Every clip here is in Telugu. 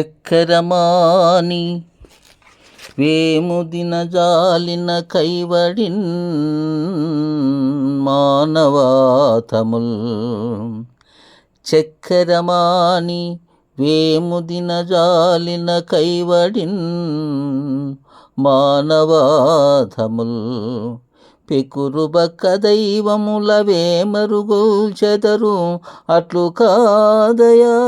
చక్కరమాని వేముదిన జాలిన కైవడిన్ మానవాతముల్ చక్కరమాని వేముదిన జాలిన కైవడిన్ మానవాతముల్ పెకురుబక్క దైవములవే వేమరుగుల్చెదరు అట్లు కాదయా.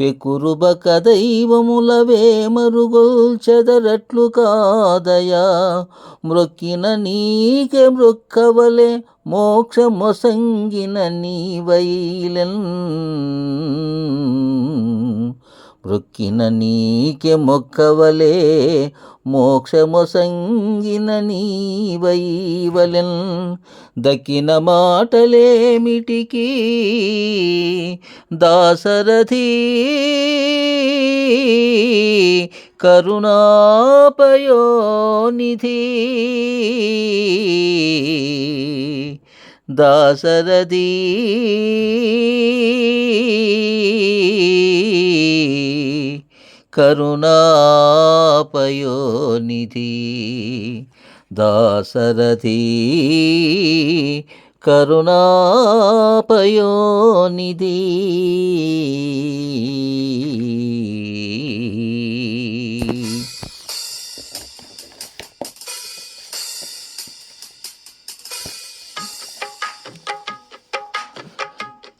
పెకురుబక దైవములవే వేమరుగుల్చెదరట్లు కాదయా. మ్రొక్కిన నీకే మృక్కవలే మోక్షమొసంగిన నీవైలన్. మృక్కిన నీకే మొక్కవలే మోక్షమొసంగిన నీవైవలెన్. దక్కిన మాటలేమిటికి దాసరథి. కరుణాపయోనిధి. దాసరథి. కరుణాపయోనిధి దాసరథి కరుణాపయోనిధి.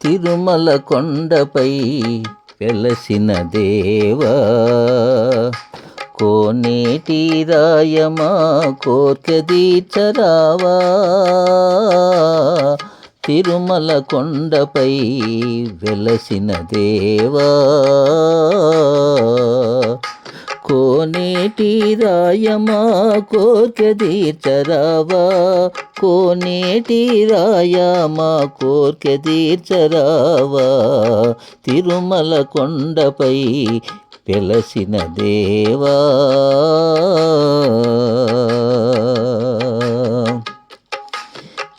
తిరుమల కొండపై వెలసిన దేవా కోనేటి రాయమా కోర్కె తీర్చరావా తిరుమల కొండపై వెలసిన దేవా. కోనేటి రాయమా కోర్కె తీర్చరావా? కోనేటి రాయమా కోర్కె తీర్చరావా? తిరుమల కొండపై పెలసిన దేవా?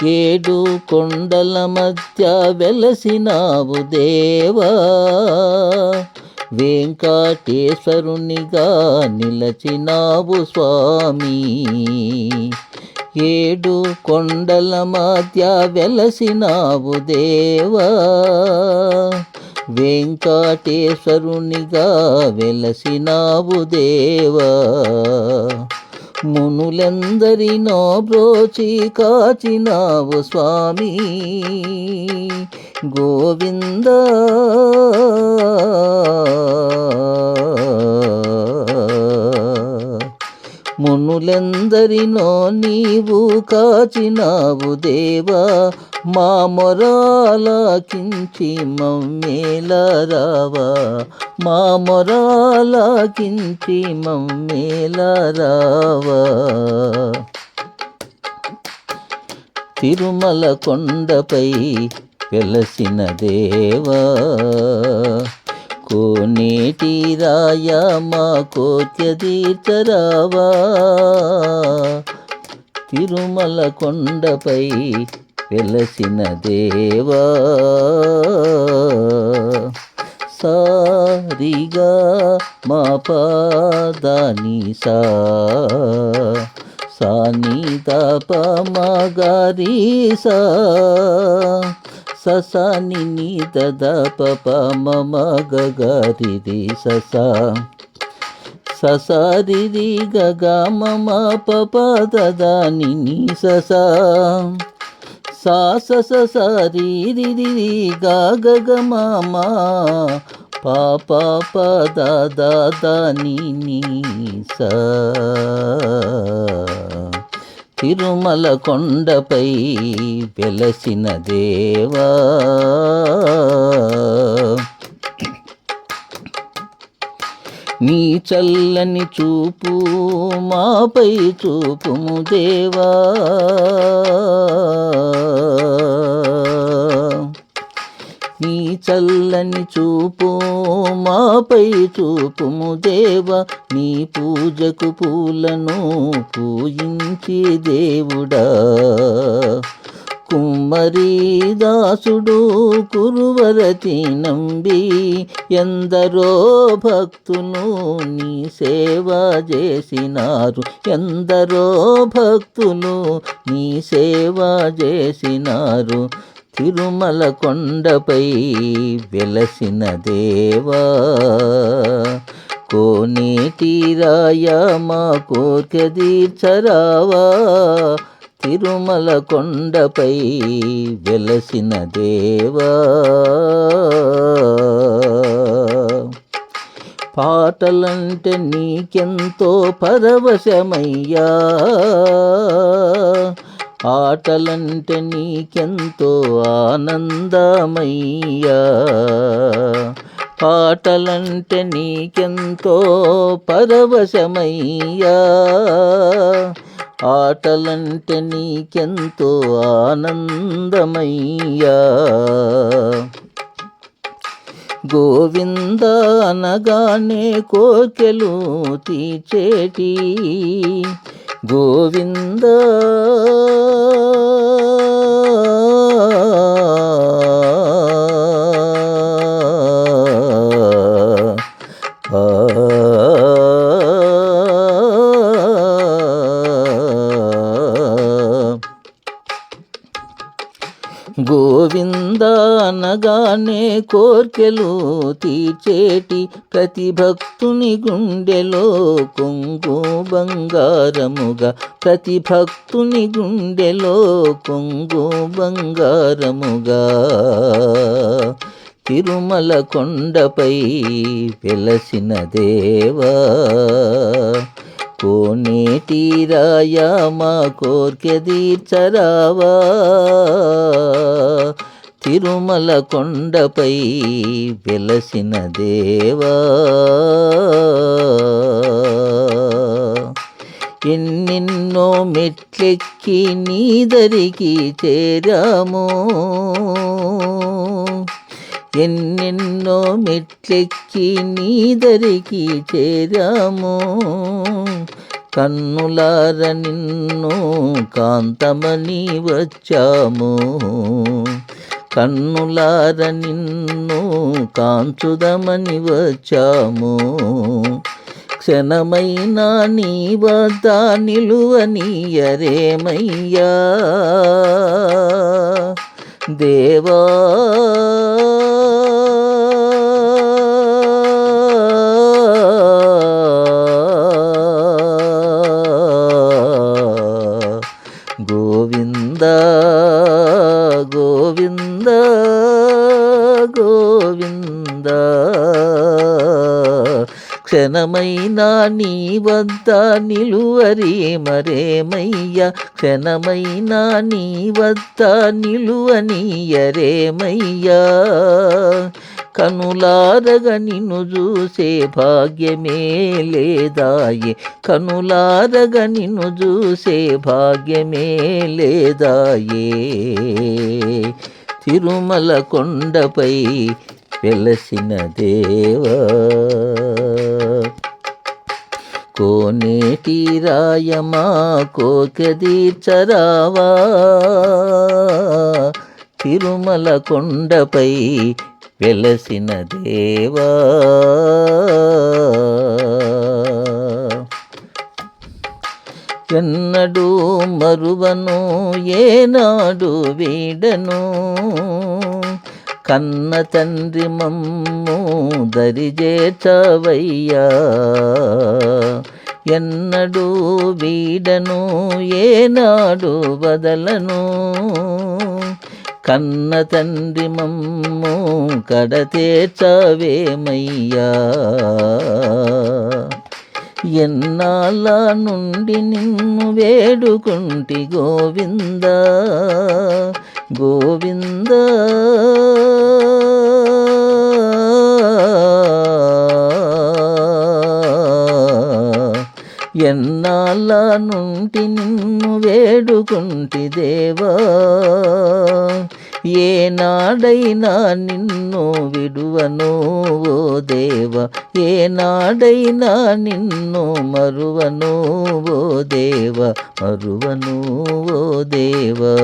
ఏడు కొండల మధ్య వెలసినావు దేవా? వెంకటేశ్వరునిగా నిలచినావు స్వామి. ఏడు కొండల మధ్య వెలసినావు దేవా. వెంకటేశ్వరునిగా వెలసినావు దేవా. మునులెందరినో బ్రోచి కాచినావు స్వామి. గోవిందా మునులెందరినో నీవు కాచినావు దేవా మా మొరాలకించి మమ్మేలరావా మా మొరాలకించి మమ్మేలరావా. తిరుమల కొండపై వెలసిన దేవా కోనేటి రాయ మా కోత్య తీర్చరావా తిరుమల కొండపై వెలసిన దేవా. సారిగా మా పాదాని సా. సాని తప గారి సా. ససాని ని దద పప మమ గగరిది ససా. ససారి రి గగ మమ పప దదాని ని ససా. సా సస స స రి రి రి రి గ గ గ ప ప ప ద ద తిరుమల కొండపై వెలసిన దేవా. నీ చల్లని చూపు మాపై చూపుము దేవా. చల్లని చూపు మాపై చూపుము దేవ నీ పూజకు పూలను పూజించి దేవుడా. కుమ్మరి దాసుడు కురువరతి నంబి ఎందరో భక్తును నీ సేవ చేసినారు. ఎందరో భక్తులు నీ సేవ చేసినారు. తిరుమల కొండపై వెలసిన దేవా కోనేటి రాయ మా కోర్కె తీర్చరావా తిరుమల కొండపై వెలసిన దేవా. పాటలంటే నీకెంతో పరవశమయ్యా ఆటలంటే నీకెంతో ఆనందమయ్యా. పాటలంటే నీకెంతో పరవశమయ్యా. ఆటలంటే నీకెంతో ఆనందమయ్యా. గోవింద అనగానే కోకెలు తీచేటి గోవింద. కోర్కెలు తీర్చేటి ప్రతి భక్తుని గుండెలో కొంగు బంగారముగా. ప్రతి భక్తుని గుండెలో కొంగు బంగారముగా. తిరుమల కొండపై వెలసిన దేవా కోనేటి రాయా మా కోర్కె తీర్చరావా. తిరుమల కొండపై వెలసిన దేవా. ఎన్నెన్నో మెట్లెక్కి నీదరికి చేరాము. ఎన్నెన్నో మెట్లెక్కి నీదరికి చేరాము. కన్నులార నిన్ను కాంతమని వచ్చాము. కన్నులార నిన్ను కాంచుదమని వచ్చాము. క్షణమైనా నీ వద్ద నిలువనీయరేమయ్యా దేవా క్షణమైనా నీ వద్ద నిలువరే మరేమయ్య క్షణమైనా నీ వద్ద నిలువనీయరేమయ్యా? కనులారగ నిన్ను చూసే భాగ్యమే లేదాయే. కనులారగ నిన్ను చూసే భాగ్యమే లేదాయే. తిరుమల కొండపై వెలసిన దేవా. కోనేటి రాయమా కోకదీర్చరావా. తిరుమల కొండపై వెలసిన దేవా. ఎన్నడూ మరువను ఏనాడు వీడను. కన్న తండ్రి మమ్ము దరిజేచవయ్యా ఎన్నడూ వీడను ఏనాడు బదలను కన్న తండ్రి మమ్ము కడతేచవేమయ్యా ఎన్నాళ్ళ నుండి నిన్ను వేడుకుంటి గోవిందా. గోవింద ఎన్నాళ్ళ నుండి నిన్ను వేడుకుంటి దేవా ఏనాడైనా నిన్ను విడువను ఓ దేవ. ఏనాడైనా నిన్ను మరువను ఓ దేవ. మరువను ఓ దేవా.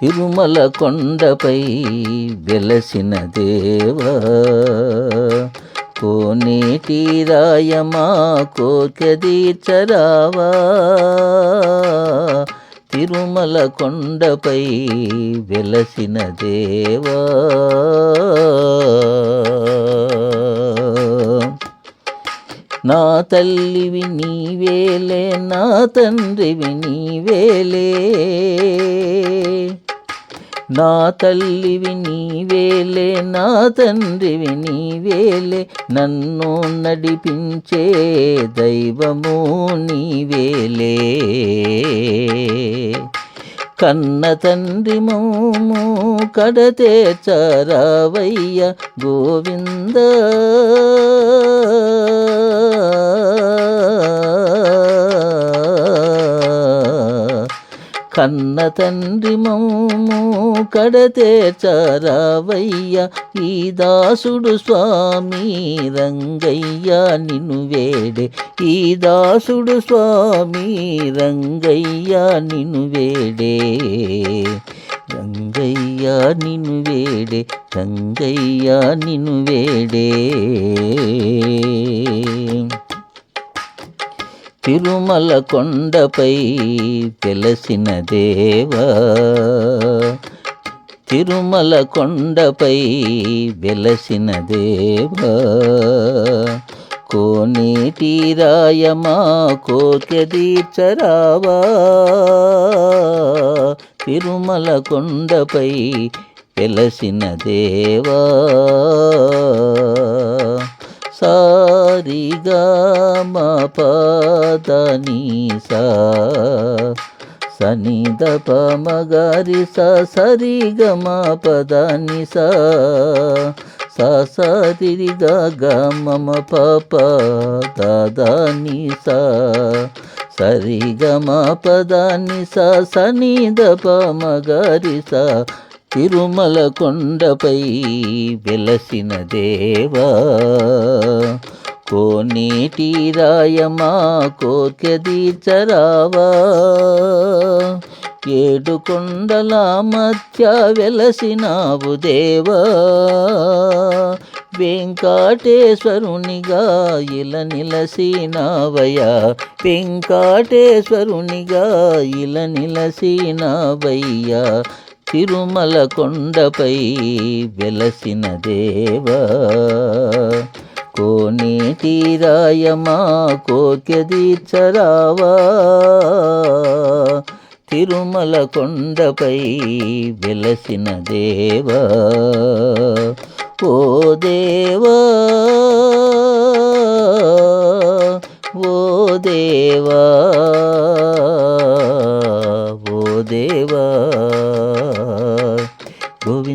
తిరుమల కొండపై వెలసిన దేవా. కోనేటి రాయమా కోకెదీర్చరావా తిరుమల కొండపై వెలసిన దేవా? నా తల్లివి నీవేలే నా తండ్రివి నీవేలే. నా తల్లివి నీవేలే నా తండ్రివి నీవేలే నన్ను నడిపించే దైవము నీవేలే కన్న తండ్రి మోము కడతేర్చరావయ్య గోవింద. కన్న తండ్రి మౌము కడతేర్చరావయ్య ఈ దాసుడు స్వామి రంగయ్య నిన్ను వేడే. ఈ దాసుడు స్వామి రంగయ్య నిన్ను వేడే. రంగయ్య నిన్ను వేడే రంగయ్య నిన్ను వేడే. తిరుమల కొండపై వెలసిన దేవా తిరుమల కొండపై వెలసిన దేవా కోనేటి రాయమా కోకెదీర్చరావా తిరుమల కొండపై వెలసిన దేవా. సారిగా మా పదని సా సని దప మగారి స సరిగ మా పదని సా సా సరి గ మమ పప దాని సా సరి గ మా పదాని సా సని దప మగారి సా తిరుమల కొండపై వెలసిన దేవా కోనీటి రాయమా కోర్కెదీర్చరావా ఏడు కొండల మధ్య వెలసినావు దేవా వెంకటేశ్వరునిగా ఇల నిలసినావయ్యా. వెంకటేశ్వరునిగా ఇల నిలసినావయ్యా. తిరుమల కొండపై వెలసిన దేవా. కోనేటి రాయమా కోకెదీర్చరావా తిరుమల కొండపై వెలసిన దేవా. ఓ దేవా ఓ దేవా ఓ దేవా.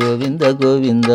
గోవింద గోవింద.